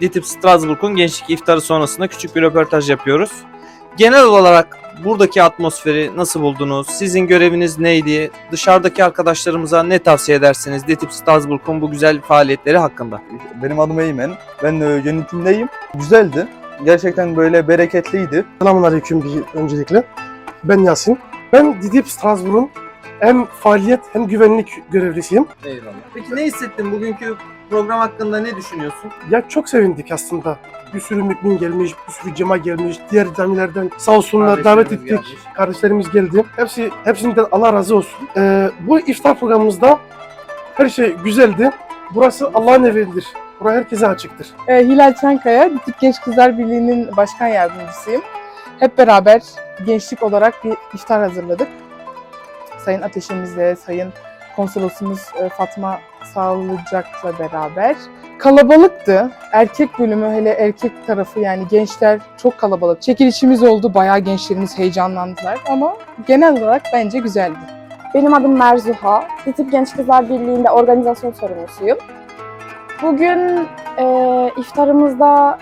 DİTİB Strasbourg'un gençlik iftarı sonrasında küçük bir röportaj yapıyoruz. Genel olarak buradaki atmosferi nasıl buldunuz? Sizin göreviniz neydi? Dışarıdaki arkadaşlarımıza ne tavsiye edersiniz DİTİB Strasbourg'un bu güzel faaliyetleri hakkında? Benim adım Eymen. Ben e, yönetimdeyim. Güzeldi. Gerçekten böyle bereketliydi. Selamünaleyküm bir öncelikle. Ben Yasin. Ben Didip Strasbourg'un hem faaliyet hem güvenlik görevlisiyim. Eyvallah. Peki ne hissettin? Bugünkü program hakkında ne düşünüyorsun? Ya çok sevindik aslında. Bir sürü mümin gelmiş, bir sürü cema gelmiş. Diğer camilerden sağ olsunlar davet ettik. gelmiş. Kardeşlerimiz geldi. Hepsi hepsinden Allah razı olsun. Ee, bu iftar programımızda her şey güzeldi. Burası Allah'ın evidir. Burası herkese açıktır. Ee, Hilal Çankaya, Ditip Genç Kızlar Birliği'nin başkan yardımcısıyım. Hep beraber gençlik olarak bir iftar hazırladık. Sayın Ateşimizle, Sayın Konsolosumuz e, Fatma Sağlıcak'la beraber. Kalabalıktı. Erkek bölümü hele erkek tarafı yani gençler çok kalabalık. Çekilişimiz oldu. Bayağı gençlerimiz heyecanlandılar ama genel olarak bence güzeldi. Benim adım Merzuha. Ditip Genç Kızlar Birliği'nde organizasyon sorumlusuyum. Bugün e, iftarımızda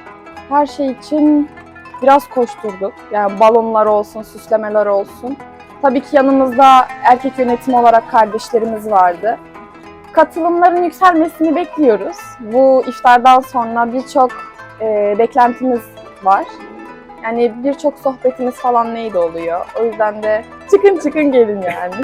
her şey için biraz koşturduk. Yani balonlar olsun, süslemeler olsun. Tabii ki yanımızda erkek yönetim olarak kardeşlerimiz vardı. Katılımların yükselmesini bekliyoruz. Bu iftardan sonra birçok e, beklentimiz var. Yani birçok sohbetimiz falan neydi oluyor. O yüzden de çıkın çıkın gelin yani.